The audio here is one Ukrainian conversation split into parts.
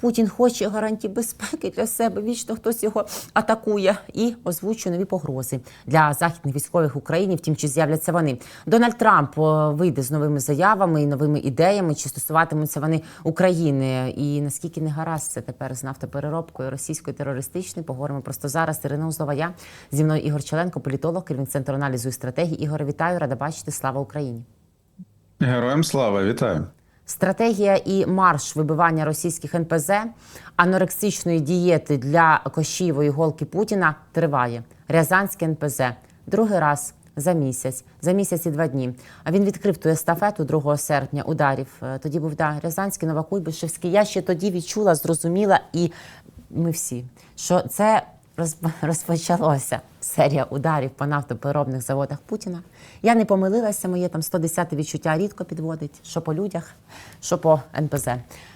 Путін хоче гарантій безпеки для себе. Вічно хтось його атакує і озвучує нові погрози для західних військових в Україні. Втім, чи з'являться вони? Дональд Трамп вийде з новими заявами і новими ідеями, чи стосуватимуться вони України. І наскільки не гаразд це тепер з нафтопереробкою російською терористичною. Поговоримо просто зараз. Ірина Узлова, я зі мною Ігор Челенко, політолог, керівник центру аналізу і стратегії. Ігоре, вітаю, рада бачити. Слава Україні. Героям слава, вітаю. Стратегія і марш вибивання російських НПЗ анорексичної дієти для Кощієвої голки Путіна триває. Рязанське НПЗ другий раз за місяць, за місяць і два дні. А він відкрив ту естафету 2 серпня ударів. Е, Тоді був да, Рязанський, Новокуйбишевський. Я ще тоді відчула, зрозуміла, і ми всі, що це роз- розпочалося серія ударів по нафтопереробних заводах Путіна. Я не помилилася, моє там 110 відчуття рідко підводить, що по людях, що по НПЗ.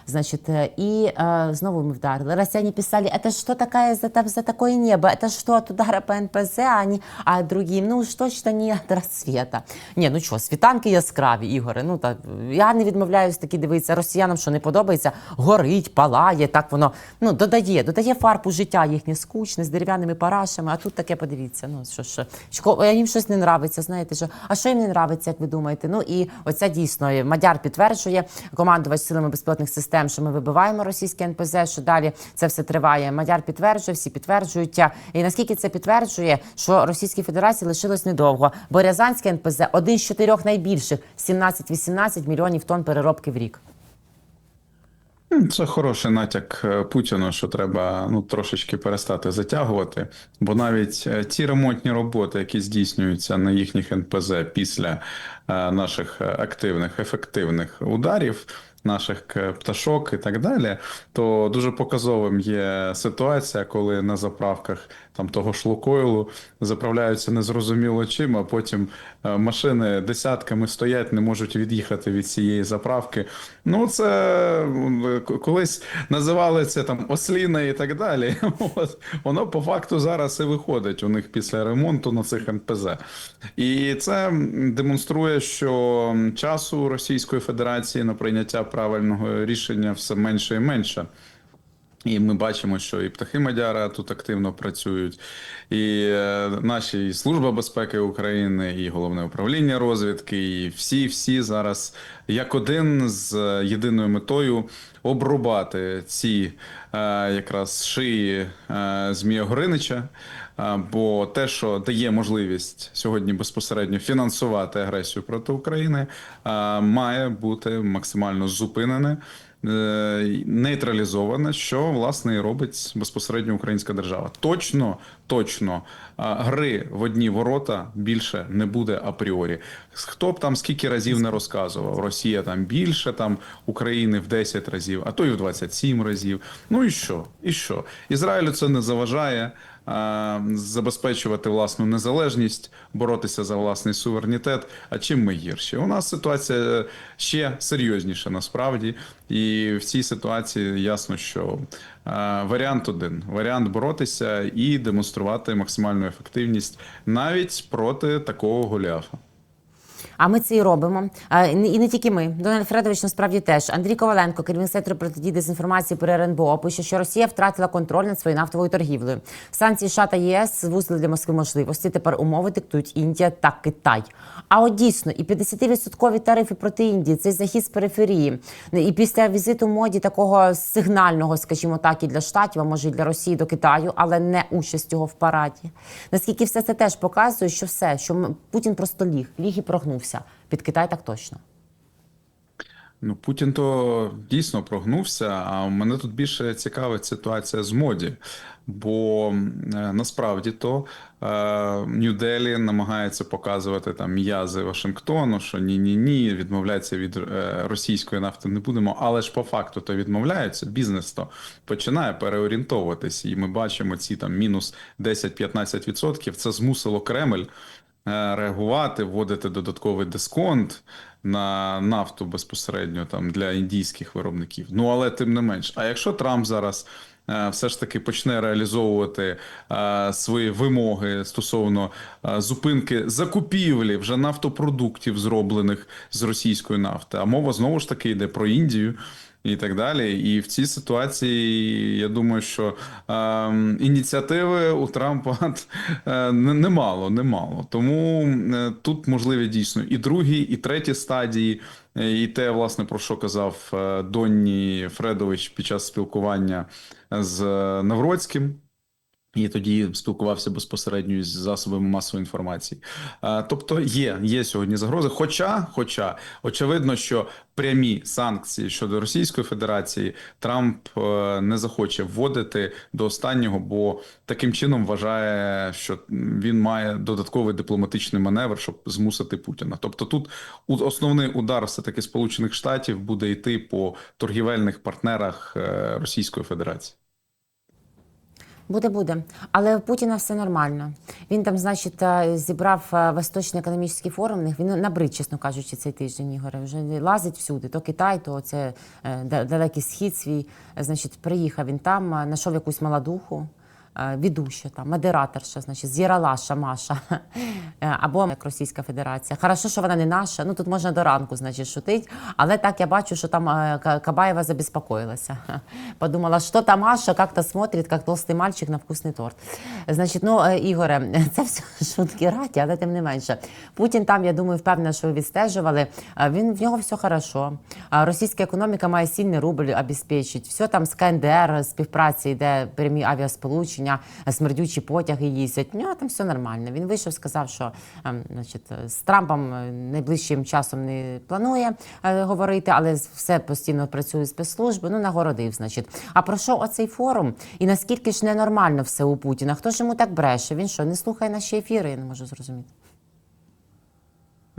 Значить, е, і е, знову ми вдарили. Росіяне писали, это что такая за, за такое небо? Это что от удара по НПЗ, а, не, а другим? Ну, ж точно не от розцвіта. Ні, ну що, світанки яскраві, Ігоре. Ну, та, я не відмовляюсь таки дивитися росіянам, що не подобається, горить, палає, так воно ну, додає, додає фарб у життя їхнє скучне, з дерев'яними парашами, а тут таке подивіться. Ну, що, що, що, їм щось не нравиться, знаєте, що, а що їм не нравиться, як ви думаєте? Ну, і оця дійсно, Мадяр підтверджує, командувач силами безпілотних систем, що ми вибиваємо російське НПЗ, що далі це все триває. Мадяр підтверджує, всі підтверджують. І наскільки це підтверджує, що Російській Федерації лишилось недовго, бо Рязанське НПЗ один з чотирьох найбільших 17-18 мільйонів тонн переробки в рік. Це хороший натяк е, Путіну, що треба ну трошечки перестати затягувати. Бо навіть е, ті ремонтні роботи, які здійснюються на їхніх НПЗ після е, наших активних ефективних ударів. Наших пташок і так далі, то дуже показовим є ситуація, коли на заправках там того ж Лукойлу заправляються незрозуміло чим, а потім е, машини десятками стоять, не можуть від'їхати від цієї заправки. Ну, це колись називали це там осліна і так далі. От, воно по факту зараз і виходить у них після ремонту на цих НПЗ. І це демонструє, що часу Російської Федерації на прийняття правильного рішення все менше і менше. І ми бачимо, що і птахи Мадяра тут активно працюють, і е, наші і Служба безпеки України, і головне управління розвідки, і всі, всі зараз як один з е, єдиною метою обрубати ці е, якраз шиї Змія Горинича. Бо те, що дає можливість сьогодні безпосередньо фінансувати агресію проти України, має бути максимально зупинене е, нейтралізоване, що власне і робить безпосередньо українська держава. Точно, точно гри в одні ворота більше не буде апріорі. Хто б там скільки разів не розказував, Росія там більше, там України в 10 разів, а то і в 27 разів. Ну і що? І що? Ізраїлю це не заважає. Забезпечувати власну незалежність, боротися за власний суверенітет. А чим ми гірші? У нас ситуація ще серйозніша насправді, і в цій ситуації ясно, що варіант один: варіант боротися і демонструвати максимальну ефективність навіть проти такого голіафа. А ми це і робимо. І не- тільки ми. Дональд Фредович насправді теж. Андрій Коваленко, керівник центру протидії дезінформації при РНБО, пише, що Росія втратила контроль над своєю нафтовою торгівлею. Санкції США та ЄС звузили для Москви можливості. Тепер умови диктують Індія та Китай. А от дійсно, і 50-відсоткові тарифи проти Індії, цей захід з периферії. І після візиту моді такого сигнального, скажімо так, і для штатів, а може і для Росії до Китаю, але не участь його в параді. Наскільки все це теж показує, що все, що Путін просто ліг, ліг і прогнувся. Під Китай так точно. Ну, Путін то дійсно прогнувся. А мене тут більше цікавить ситуація з моді. Бо е, насправді то е, Нью-Делі намагається показувати там м'язи Вашингтону, що ні, ні, ні, відмовляється від е, російської нафти не будемо. Але ж по факту то відмовляються. Бізнес то починає переорієнтовуватись, і ми бачимо ці там мінус 10-15%. Це змусило Кремль реагувати, вводити додатковий дисконт на нафту безпосередньо там для індійських виробників. Ну але тим не менш, а якщо Трамп зараз е, все ж таки почне реалізовувати е, свої вимоги стосовно е, зупинки закупівлі вже нафтопродуктів, зроблених з російської нафти, а мова знову ж таки йде про Індію. І так далі. І в цій ситуації я думаю, що е, ініціативи у Трампа е, немало, немало. Тому е, тут можливі дійсно і другі, і треті стадії. І те, власне, про що казав е, Донні Фредович під час спілкування з е, Навроцьким. І тоді спілкувався безпосередньо з засобами масової інформації. Тобто є, є сьогодні загрози. Хоча, хоча очевидно, що прямі санкції щодо Російської Федерації Трамп е, не захоче вводити до останнього, бо таким чином вважає, що він має додатковий дипломатичний маневр, щоб змусити Путіна. Тобто, тут основний удар все таки Сполучених Штатів буде йти по торгівельних партнерах е, Російської Федерації. Буде, буде. Але у Путіна все нормально. Він там, значить, е, зібрав е, Восточний економічний форум. них. Він набрид, чесно кажучи, цей тиждень Ігоре. Вже лазить всюди. То Китай, то це е, далекий схід свій. Значить, приїхав він там, знайшов якусь молодуху. Е, Ведуща там, модераторша, значить, з'єралаша Маша, Е, або як Російська Федерація. Хорошо, що вона не наша. Ну тут можна до ранку, значить, шутить. Але так я бачу, що там е, Ка- Кабаєва забеспокоїлася. Подумала, що там Маша як-то смотрить, як толстий мальчик на вкусний торт. Значить, ну, Ігоре, це все шутки раді, але тим не менше. Путін там, я думаю, впевнена, що ви відстежували. Він в нього все хорошо. Російська економіка має сильний рубль обезпечить. Все там з КНДР, співпраці йде прямі авіасполучення, е, смердючі потяги їздять. Ну, а там все нормально. Він вийшов, сказав, що ем, значить, з Трампом е, найближчим часом не планує е, говорити, але все постійно працює спецслужби. Ну, нагородив, значить. А про що оцей форум? І наскільки ж ненормально все у Путіна? Хто ж йому так бреше? Він що, не слухає наші ефіри? Я не можу зрозуміти.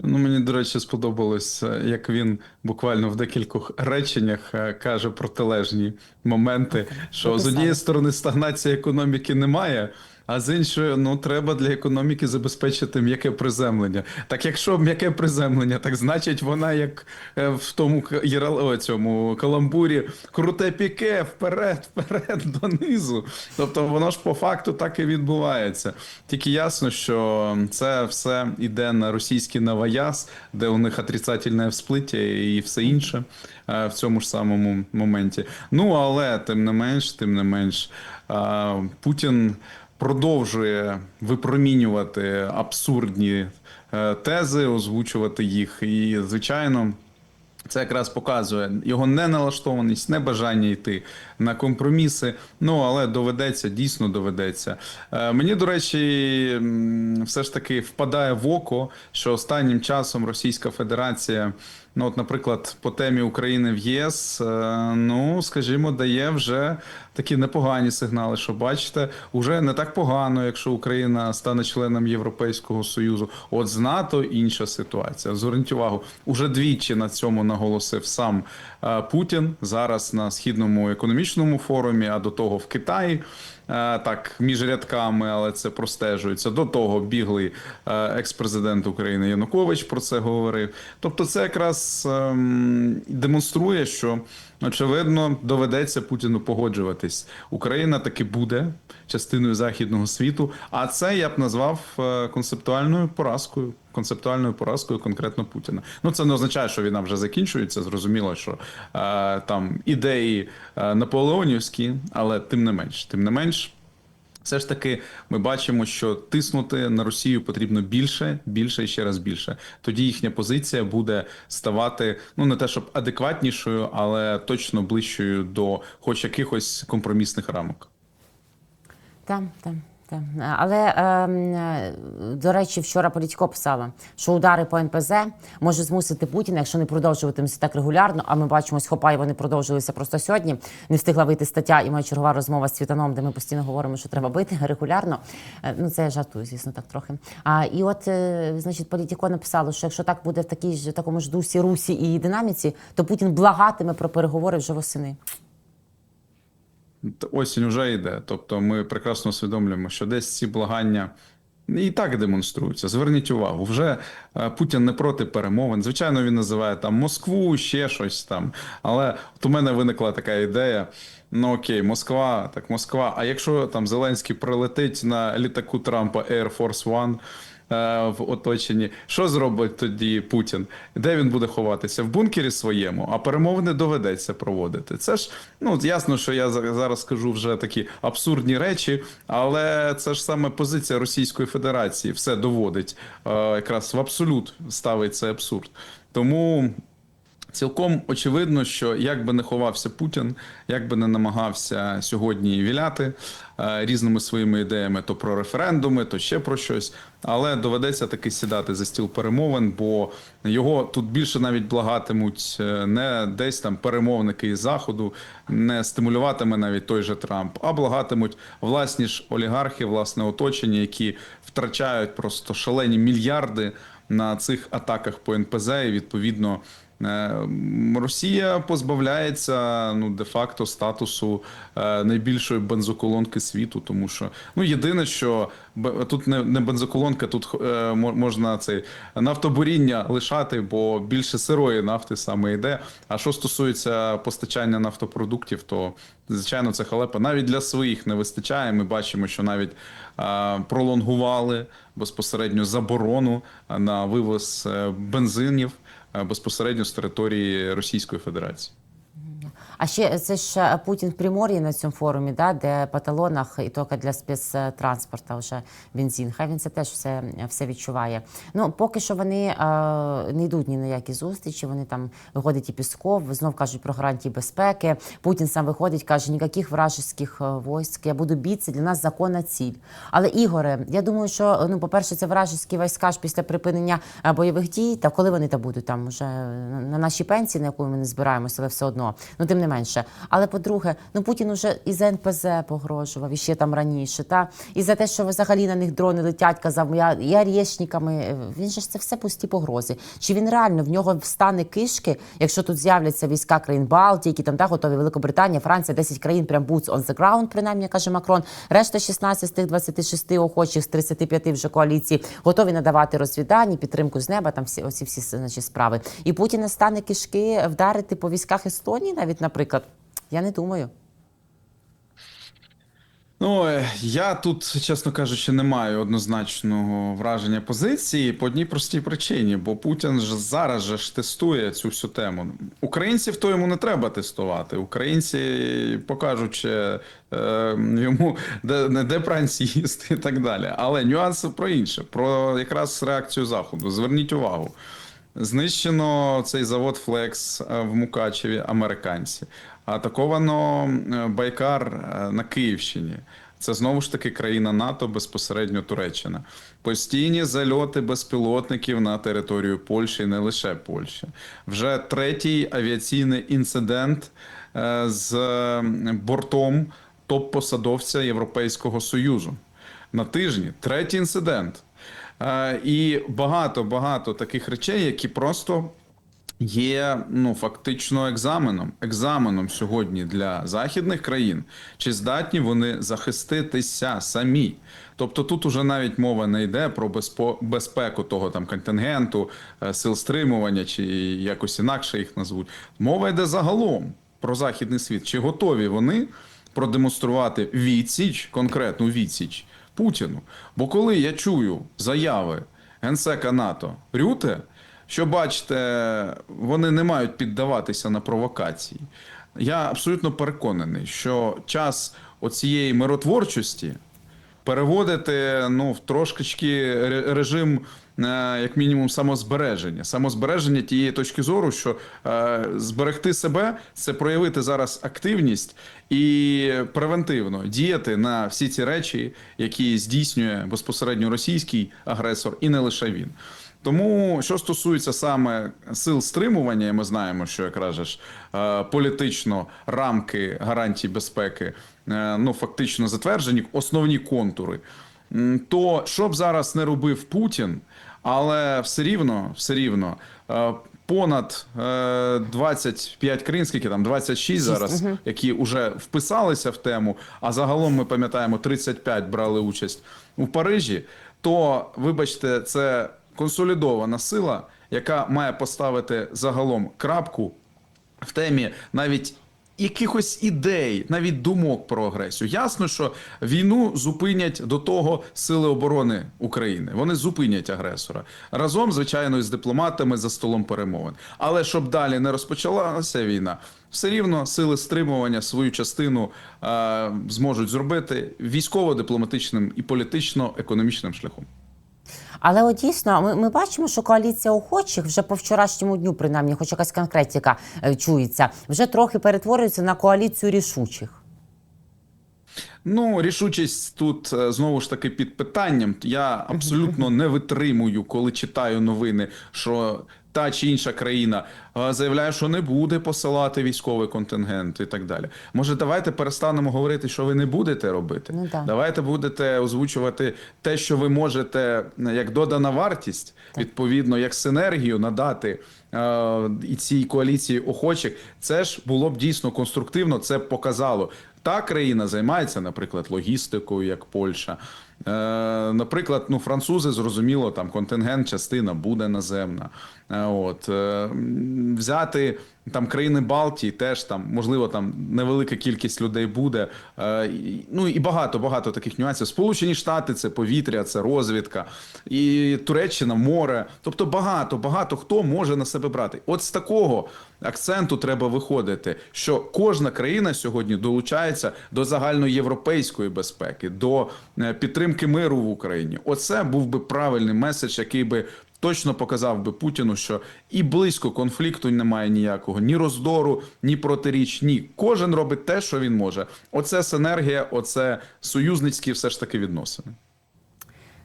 Ну, мені, до речі, сподобалось, е, як він буквально в декількох реченнях е, каже протилежні моменти, що з однієї сторони стагнації економіки немає. А з іншої, ну треба для економіки забезпечити м'яке приземлення. Так якщо м'яке приземлення, так значить вона як е, в тому о, цьому каламбурі круте піке вперед, вперед донизу. Тобто воно ж по факту так і відбувається. Тільки ясно, що це все йде на російський новояз, де у них отрицательне всплиття і все інше е, в цьому ж самому моменті. Ну але тим не менш, тим не менш, Путін продовжує випромінювати абсурдні е, тези, озвучувати їх. І, звичайно, це якраз показує його неналаштованість, небажання йти на компроміси. Ну але доведеться, дійсно доведеться. Е, мені, до речі, все ж таки впадає в око, що останнім часом Російська Федерація. Ну, от, наприклад, по темі України в ЄС, е, ну скажімо, дає вже такі непогані сигнали, що бачите, уже не так погано, якщо Україна стане членом Європейського союзу. От з НАТО інша ситуація. Зверніть увагу, уже двічі на цьому наголосив сам Путін зараз на східному економічному форумі, а до того в Китаї. Так, між рядками, але це простежується. До того біглий екс-президент України Янукович про це говорив. Тобто, це якраз ем, демонструє, що очевидно доведеться Путіну погоджуватись. Україна таки буде частиною західного світу. А це я б назвав е, концептуальною поразкою. Концептуальною поразкою конкретно Путіна. Ну це не означає, що війна вже закінчується. Зрозуміло, що е, там ідеї е, наполеонівські, але тим не менш, тим не менш. Все ж таки, ми бачимо, що тиснути на Росію потрібно більше, більше і ще раз більше. Тоді їхня позиція буде ставати ну не те, щоб адекватнішою, але точно ближчою до хоч якихось компромісних рамок. Там так. Так. Але ем, до речі, вчора Політько писала, що удари по НПЗ можуть змусити Путіна, якщо не продовжуватимуться так регулярно. А ми бачимо, з Хопай вони продовжилися просто сьогодні. Не встигла вийти стаття, і моя чергова розмова з Світаном, де ми постійно говоримо, що треба бити регулярно. Е, Ну це я жартую, звісно, так трохи. А і от, е, значить, Політіко написало, що якщо так буде в такій ж такому ж дусі Русі і динаміці, то Путін благатиме про переговори вже восени. Осінь вже йде. Тобто ми прекрасно усвідомлюємо, що десь ці благання і так демонструються. Зверніть увагу, вже е, Путін не проти перемовин. Звичайно, він називає там Москву, ще щось там. Але от у мене виникла така ідея. Ну окей, Москва, так Москва. А якщо там Зеленський прилетить на літаку Трампа Air Force One, в оточенні. Що зробить тоді Путін? Де він буде ховатися? В бункері своєму, а перемовини доведеться проводити. Це ж ну ясно, що я зараз скажу вже такі абсурдні речі, але це ж саме позиція Російської Федерації все доводить е, якраз в абсолют ставить цей абсурд. Тому. Цілком очевидно, що як би не ховався Путін, як би не намагався сьогодні віляти е, різними своїми ідеями, то про референдуми, то ще про щось, але доведеться таки сідати за стіл перемовин, бо його тут більше навіть благатимуть е, не десь там перемовники із заходу, не стимулюватиме навіть той же Трамп, а благатимуть власні ж олігархи, власне оточення, які втрачають просто шалені мільярди на цих атаках по НПЗ, і відповідно. Е, Росія позбавляється ну де-факто статусу е, найбільшої бензоколонки світу, тому що ну єдине, що тут не, не бензоколонка, тут е, мо- можна цей нафтобуріння лишати, бо більше сирої нафти саме йде. А що стосується постачання нафтопродуктів, то звичайно це халепа. Навіть для своїх не вистачає. Ми бачимо, що навіть пролонгували безпосередньо заборону на вивоз бензинів безпосередньо з території Російської Федерації. А ще це ж е, Путін в Примор'ї на цьому форумі, да, де по талонах і тільки для спецтранспорту вже бензин. Хай він це теж все, все відчуває. Ну, поки що вони е, не йдуть ні на які зустрічі. Вони там виходить і Пісков, знов кажуть про гарантії безпеки. Путін сам виходить, каже, ніяких вражеських е, військ. Я буду битися, для нас законна ціль. Але Ігоре, я думаю, що ну, по-перше, це вражеські війська ж після припинення е, бойових дій. Та коли вони там будуть там на на нашій пенсії, на яку ми не збираємося, але все одно. Ну тим не менше. Але по-друге, ну Путін уже і за НПЗ погрожував і ще там раніше. Та і за те, що взагалі на них дрони летять, казав, я, я рєшниками. Він же ж це все пусті погрози. Чи він реально в нього встане кишки, якщо тут з'являться війська країн Балтії, там та готові Великобританія, Франція, 10 країн, прям boots on the ground, принаймні каже Макрон. Решта 16 з тих 26 охочих з 35 вже коаліції готові надавати розвідання, підтримку з неба. Там всі оці всі значить, справи. І Путін не стане кишки вдарити по військах Естонії, навіть, наприклад. Я не думаю. Ну е, я тут, чесно кажучи, не маю однозначного враження позиції по одній простій причині, бо Путін ж зараз же ж тестує цю всю тему. Українців то йому не треба тестувати. Українці покажуть е, йому де, де пранці їсти і так далі. Але нюанси про інше, про якраз реакцію заходу. Зверніть увагу. Знищено цей завод Флекс в Мукачеві американці. Атаковано е, Байкар е, на Київщині. Це знову ж таки країна НАТО, безпосередньо Туреччина. Постійні зальоти безпілотників на територію Польщі, не лише Польщі. Вже третій авіаційний інцидент е, з бортом топ-посадовця Європейського Союзу. На тижні третій інцидент. Е, І багато багато таких речей, які просто є ну фактично екзаменом. Екзаменом сьогодні для західних країн, чи здатні вони захиститися самі. Тобто тут уже навіть мова не йде про безпеку того там контингенту, е, сил стримування, чи якось інакше їх назвуть. Мова йде загалом про західний світ. Чи готові вони продемонструвати відсіч, конкретну відсіч Путіну? Бо коли я чую заяви генсека НАТО Рюте, що бачите, вони не мають піддаватися на провокації. Я абсолютно переконаний, що час оцієї миротворчості переводити ну в трошечки режим. е, Як мінімум самозбереження, самозбереження тієї точки зору, що е, зберегти себе це проявити зараз активність і превентивно діяти на всі ці речі, які здійснює безпосередньо російський агресор, і не лише він. Тому, що стосується саме сил стримування, ми знаємо, що якраз ж е, політично рамки гарантій безпеки е, ну фактично затверджені, основні контури. То що б зараз не робив Путін, але все рівно, все рівно. е, Понад е, 25 країн, скільки там 26 зараз, які вже вписалися в тему. А загалом ми пам'ятаємо, 35 брали участь у Парижі. То, вибачте, це консолідована сила, яка має поставити загалом крапку в темі навіть якихось ідей, навіть думок про агресію. Ясно, що війну зупинять до того сили оборони України. Вони зупинять агресора разом, звичайно, з дипломатами за столом перемовин. Але щоб далі не розпочалася війна, все рівно сили стримування свою частину е, зможуть зробити військово-дипломатичним і політично-економічним шляхом. Але от дійсно, ми, ми бачимо, що коаліція охочих вже по вчорашньому дню, принаймні, хоч якась конкретика е, чується, вже трохи перетворюється на коаліцію рішучих. Ну, рішучість тут е, знову ж таки під питанням. Я абсолютно не витримую, коли читаю новини, що та чи інша країна е, заявляє, що не буде посилати військовий контингент і так далі. Може, давайте перестанемо говорити, що ви не будете робити. Ну, так. Давайте будете озвучувати те, що ви можете е, як додана вартість, відповідно, як синергію надати е, і цій коаліції охочих. Це ж було б дійсно конструктивно. Це б показало. Та країна займається, наприклад, логістикою, як Польща. Е, наприклад, ну, французи зрозуміло, там контингент, частина буде наземна. Е, от, е, взяти там країни Балтії, теж там, можливо, там невелика кількість людей буде. Ну і багато багато таких нюансів. Сполучені Штати це повітря, це розвідка, і Туреччина море. Тобто багато, багато хто може на себе брати. От з такого акценту треба виходити, що кожна країна сьогодні долучається до загальноєвропейської безпеки, до е, підтримки миру в Україні. Оце був би правильний меседж, який би. Точно показав би Путіну, що і близько конфлікту немає ніякого, ні роздору, ні протиріч. Ні, кожен робить те, що він може. Оце синергія, оце союзницькі все ж таки відносини.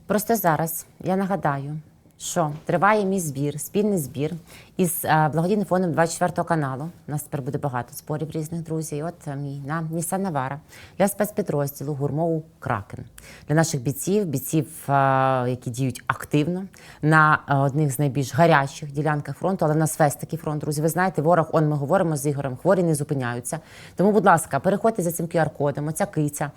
Просто зараз я нагадаю, що триває мій збір, спільний збір із е, благодійним фондом 24 каналу. У нас тепер буде багато зборів різних друзів. І от е, мій на Нісан Навара для спецпідрозділу Гурмову Кракен для наших бійців, бійців, е, які діють активно на одних з найбільш гарячих ділянках фронту, але в нас весь такий фронт, друзі. Ви знаєте, ворог, он ми говоримо з Ігорем, хворі не зупиняються. Тому, будь ласка, переходьте за цим QR-кодом. Оця киця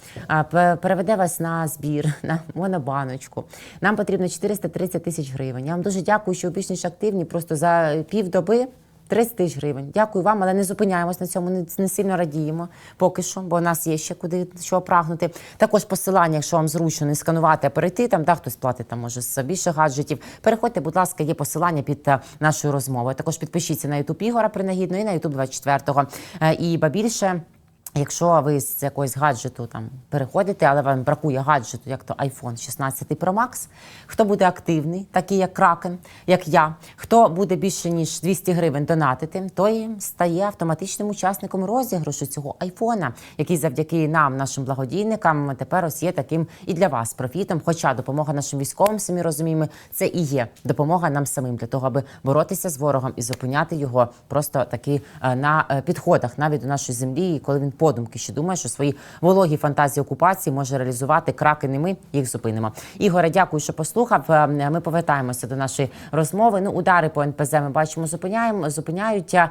переведе вас на збір, на монобаночку. Нам потрібно 430 тисяч гривень. Я вам дуже дякую, що ви більш ніж активні. Просто за півдоби 30 тисяч гривень. Дякую вам, але не зупиняємось на цьому, не, не сильно радіємо поки що, бо у нас є ще куди що прагнути. Також посилання, якщо вам зручно не сканувати, а перейти там, да, хтось платить там може з більше гаджетів. Переходьте, будь ласка, є посилання під е, нашою розмовою. Також підпишіться на Ютуб Ігора Принагідно і на Ютуб 24-го. Е, І ба більше. Якщо ви з якогось гаджету там переходите, але вам бракує гаджету, як то iPhone 16 Pro Max, хто буде активний, такий як Кракен, як я, хто буде більше ніж 200 гривень донатити, той стає автоматичним учасником розіграшу цього айфона, який завдяки нам, нашим благодійникам, тепер ось є таким і для вас профітом. Хоча допомога нашим військовим, самі розуміємо, це і є допомога нам самим для того, аби боротися з ворогом і зупиняти його просто таки е, на е, підходах, навіть до нашої землі, коли він подумки ще думає, що свої вологі фантазії окупації може реалізувати кракен, і ми їх зупинимо. Ігоре, дякую, що послухав. Е, Ми повертаємося до нашої розмови. Ну, удари по НПЗ ми бачимо, зупиняємо, зупиняють е,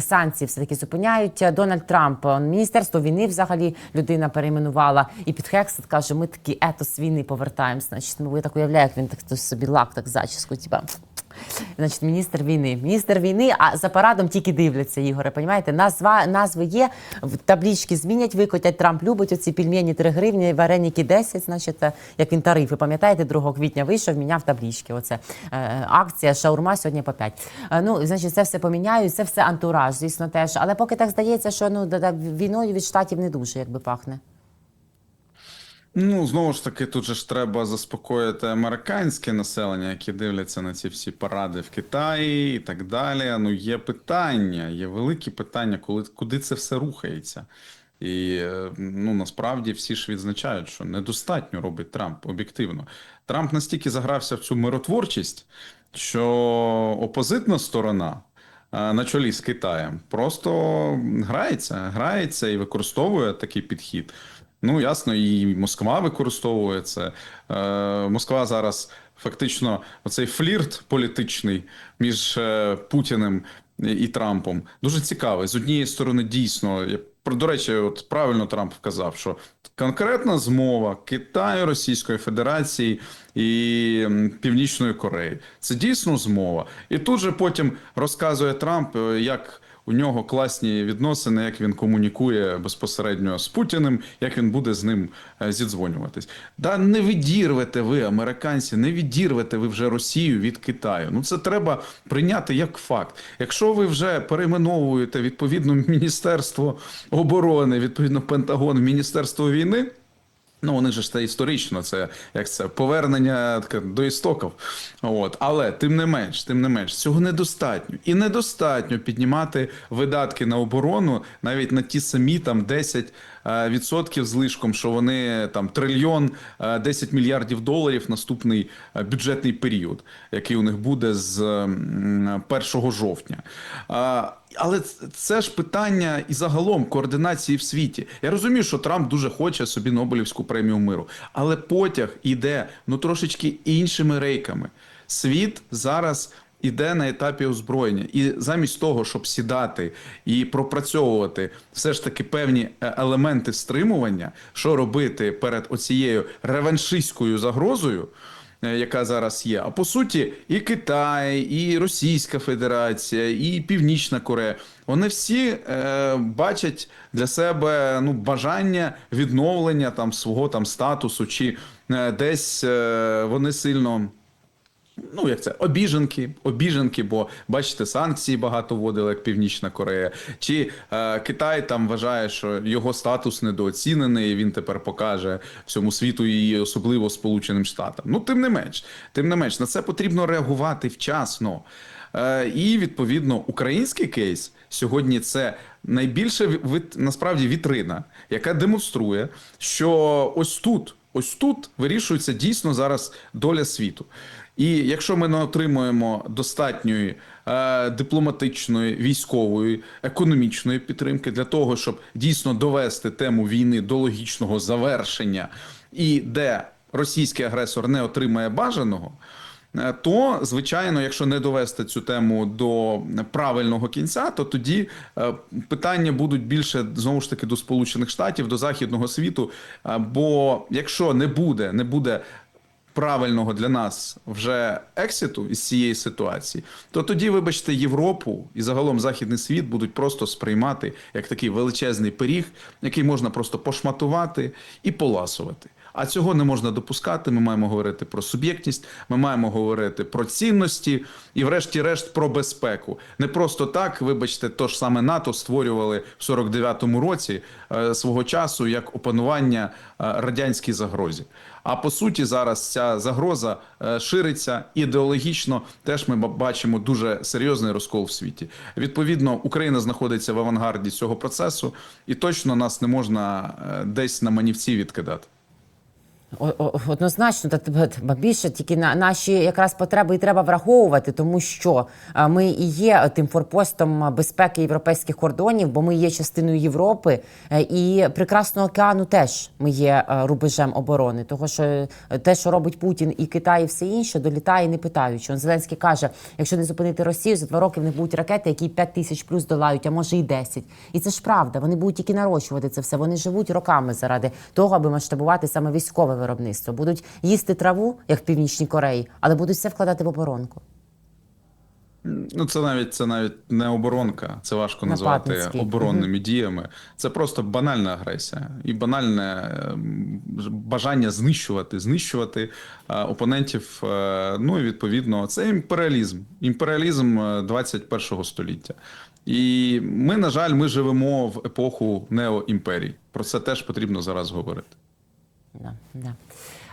санкції, все таки зупиняють. Е, Дональд Трамп, міністерство війни взагалі людина перейменувала. І під Хексет каже, ми такі етос війни повертаємо. Значить, ну ви так уявляю, як він так собі лак, так зачіску, типа. Значить, міністр війни. Міністр війни, а за парадом тільки дивляться, Ігоре. Понімаєте? Назва, назви є, таблічки змінять, викотять. Трамп любить оці пельмені 3 гривні, вареники 10, значить, е, як він тарифи. Пам'ятаєте, 2 квітня вийшов, міняв таблічки. Оце е, акція, шаурма сьогодні по 5. Е, ну, значить, це все поміняють, це все антураж, звісно, теж. Але поки так здається, що ну, війною від штатів не дуже якби пахне. Ну, знову ж таки, тут же ж треба заспокоїти американське населення, які дивляться на ці всі паради в Китаї і так далі. Ну, є питання, є великі питання, коли куди це все рухається. І е, ну насправді всі ж відзначають, що недостатньо робить Трамп об'єктивно. Трамп настільки загрався в цю миротворчість, що опозитна сторона е, на чолі з Китаєм просто грається, грається і використовує такий підхід. Ну, ясно, і Москва використовує це. Е, Москва зараз фактично оцей флірт політичний між е, Путіним і Трампом дуже цікавий. З однієї сторони, дійсно, я до речі, от правильно Трамп вказав, що конкретна змова Китаю, Російської Федерації і Північної Кореї це дійсно змова. І тут же потім розказує Трамп, е, як у нього класні відносини, як він комунікує безпосередньо з Путіним, як він буде з ним е, зідзвонюватись. Да не відірвете ви, американці, не відірвете ви вже Росію від Китаю. Ну це треба прийняти як факт. Якщо ви вже перейменовуєте відповідно Міністерство оборони, відповідно Пентагон, в Міністерство війни. Ну, вони ж це історично, це як це повернення до істоків. От. Але тим не менш, тим не менш, цього недостатньо. І недостатньо піднімати видатки на оборону навіть на ті самі там 10 е, відсотків злишком, що вони там трильйон е, 10 мільярдів доларів наступний е, бюджетний період, який у них буде з 1 жовтня. Але це ж питання і загалом координації в світі. Я розумію, що Трамп дуже хоче собі Нобелівську премію миру, але потяг іде ну трошечки іншими рейками. Світ зараз іде на етапі озброєння, і замість того, щоб сідати і пропрацьовувати все ж таки певні е, елементи стримування, що робити перед оцією реваншистською загрозою е, яка зараз є. А по суті, і Китай, і Російська Федерація, і Північна Корея. Вони всі е, бачать для себе ну бажання відновлення там свого там статусу, чи е, десь е, вони сильно. Ну, як це обіженки, обіженки, бо бачите, санкції багато вводили, як Північна Корея. Чи е, Китай там вважає, що його статус недооцінений, і він тепер покаже всьому світу і особливо Сполученим Штатам. Ну, тим не менш, тим не менш, на це потрібно реагувати вчасно. Е, і відповідно український кейс сьогодні це найбільша вит- насправді вітрина, яка демонструє, що ось тут, ось тут вирішується дійсно зараз доля світу. І якщо ми не отримуємо достатньої е, дипломатичної, військової, економічної підтримки для того, щоб дійсно довести тему війни до логічного завершення, і де російський агресор не отримає бажаного. Е, То, звичайно, якщо не довести цю тему до правильного кінця, то тоді е, питання будуть більше знову ж таки до Сполучених Штатів, до західного світу. Е, Бо якщо не буде, не буде правильного для нас вже екситу із цієї ситуації, то тоді, вибачте, Європу і загалом західний світ будуть просто сприймати як такий величезний пиріг, який можна просто пошматувати і поласувати. А цього не можна допускати. Ми маємо говорити про суб'єктність, ми маємо говорити про цінності і, врешті-решт, про безпеку. Не просто так, вибачте, то ж саме НАТО створювали в 49-му році е, свого часу як опанування е, радянській загрозі. А по суті, зараз ця загроза е, шириться ідеологічно. Теж ми бачимо дуже серйозний розкол в світі. Відповідно, Україна знаходиться в авангарді цього процесу, і точно нас не можна е, десь на манівці відкидати. Однозначно, та більше тільки на наші якраз потреби і треба враховувати, тому що е, ми і є тим форпостом безпеки європейських кордонів, бо ми є частиною Європи е, і прекрасного океану теж ми є е, рубежем оборони. Того що е, те, що робить Путін і Китай, і все інше, долітає не питаючи. Он Зеленський каже: якщо не зупинити Росію, за два роки в них будуть ракети, які 5 тисяч плюс долають, а може і 10. І це ж правда. Вони будуть тільки нарощувати це все. Вони живуть роками заради того, аби масштабувати саме військове виробництво. Будуть їсти траву, як в північній Кореї, але будуть все вкладати в оборонку. Ну, це навіть це навіть не оборонка, це важко назвати оборонними діями. Це просто банальна агресія і банальне ем, бажання знищувати, знищувати е, опонентів. е, Ну і відповідно, це імперіалізм, імперіалізм е, 21 століття. І ми, на жаль, ми живемо в епоху неоімперій. Про це теж потрібно зараз говорити. Да, да.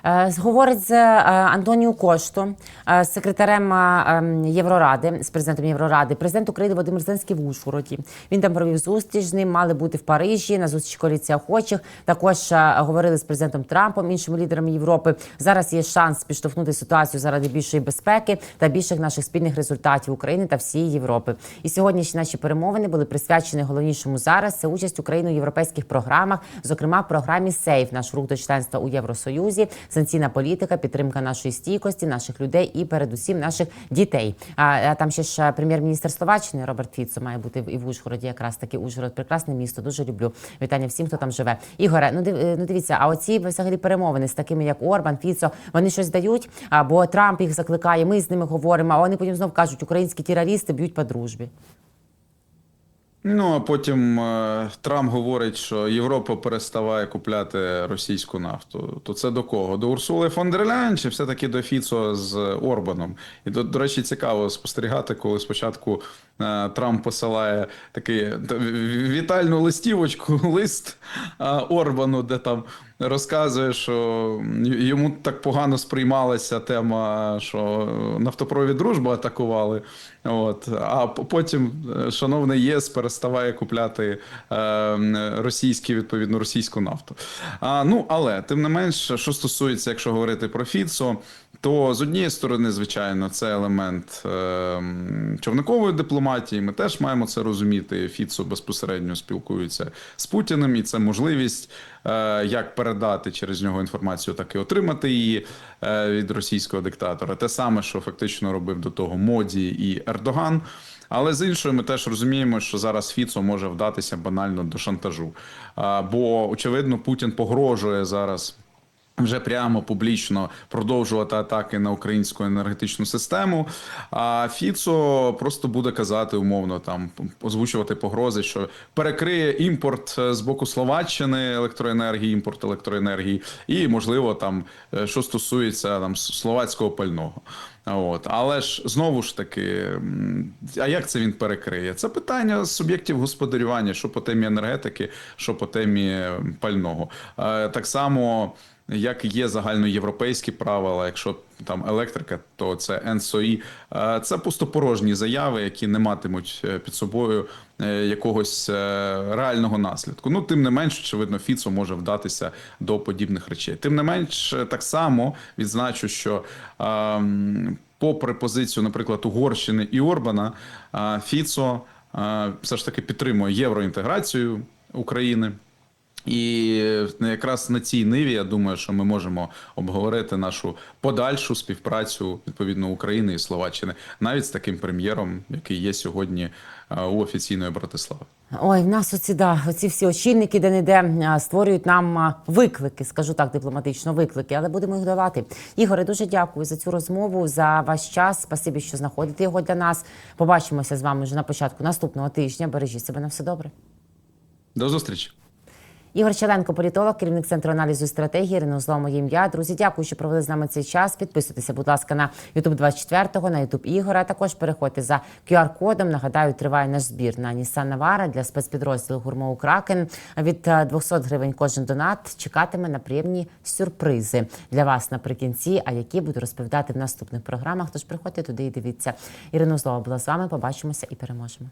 Е, Говорить з е, Антоніо Кошто, е, секретарем ем, Євроради, з президентом Євроради. Президент України Володимир Зеленський в Ужгороді. Він там провів зустріч з ним, мали бути в Парижі на зустріч коаліції охочих. Також говорили з президентом Трампом, іншими лідерами Європи. Зараз є шанс підштовхнути ситуацію заради більшої безпеки та більших наших спільних результатів України та всієї Європи. І сьогоднішні наші перемовини були присвячені головнішому зараз. Це участь України у європейських програмах, зокрема програмі СЕЙФ, наш рух до членства у Євросоюзі, санкційна політика, підтримка нашої стійкості, наших людей і передусім наших дітей. А, там ще ж прем'єр-міністр Словаччини Роберт Фіцо має бути і в Ужгороді. Якраз таки Ужгород, прекрасне місто. Дуже люблю. Вітання всім, хто там живе. Ігоре, ну ну дивіться, а оці взагалі перемовини з такими, як Орбан, Фіцо, вони щось дають. Або Трамп їх закликає. Ми з ними говоримо. А вони потім знов кажуть, українські терористи б'ють по дружбі. Ну а потім е, Трамп говорить, що Європа переставає купляти російську нафту. То це до кого? До Урсули фон дер Ляйн чи все-таки до Фіцо з Орбаном? І до, до речі, цікаво спостерігати, коли спочатку е, Трамп посилає такий вітальну листівочку, лист е, Орбану, де там розказує, що йому так погано сприймалася тема, що нафтопровід дружба атакували. От, а потім е, шановний ЄС переставає купляти е, російські, відповідно, російську нафту. А, ну, але тим не менш, що стосується, якщо говорити про Фіцо, то з однієї сторони, звичайно, це елемент е, човникової дипломатії. Ми теж маємо це розуміти. Фіцо безпосередньо спілкується з Путіним, і це можливість е, як передати через нього інформацію, так і отримати її е, від російського диктатора. Те саме, що фактично робив до того Моді і Ердоган. Але з іншої, ми теж розуміємо, що зараз Фіцо може вдатися банально до шантажу. Бо очевидно, Путін погрожує зараз. Вже прямо публічно продовжувати атаки на українську енергетичну систему. А Фіцо просто буде казати умовно там озвучувати погрози, що перекриє імпорт е, з боку Словаччини електроенергії, імпорт електроенергії, і можливо там е, що стосується там словацького пального. От, але ж знову ж таки, а як це він перекриє? Це питання суб'єктів господарювання, що по темі енергетики, що по темі пального. Е, Так само як є загальноєвропейські правила, якщо там електрика, то це НСОІ. Е, Це пустопорожні заяви, які не матимуть е, під собою е, якогось реального наслідку. Ну, тим не менш, очевидно, Фіцо може вдатися до подібних речей. Тим не менш, так само відзначу, що. ем, Попри позицію, наприклад, Угорщини і Орбана, Фіцо все ж таки підтримує євроінтеграцію України. І якраз на цій ниві я думаю, що ми можемо обговорити нашу подальшу співпрацю відповідно України і Словаччини, навіть з таким прем'єром, який є сьогодні е, у офіційної Братислави. Ой, в нас оці да, оці всі очільники, де не де створюють нам виклики, скажу так, дипломатично виклики, але будемо їх давати. Ігоре, дуже дякую за цю розмову, за ваш час. Спасибі, що знаходите його для нас. Побачимося з вами вже на початку наступного тижня. Бережіть себе на все добре. До зустрічі. Ігор Челенко, політолог, керівник центру аналізу стратегії. Ірина Зло, моє ім'я. Друзі, дякую, що провели з нами цей час. Підписуйтеся, будь ласка, на YouTube 24, на YouTube Ігора. Також переходьте за QR-кодом. Нагадаю, триває наш збір на Nissan Navara для спецпідрозділу гурмову Кракен. Від е, 200 гривень кожен донат чекатиме на приємні сюрпризи для вас наприкінці, а які буду розповідати в наступних програмах. Тож приходьте туди і дивіться. Ірина Злова була з вами. Побачимося і переможемо.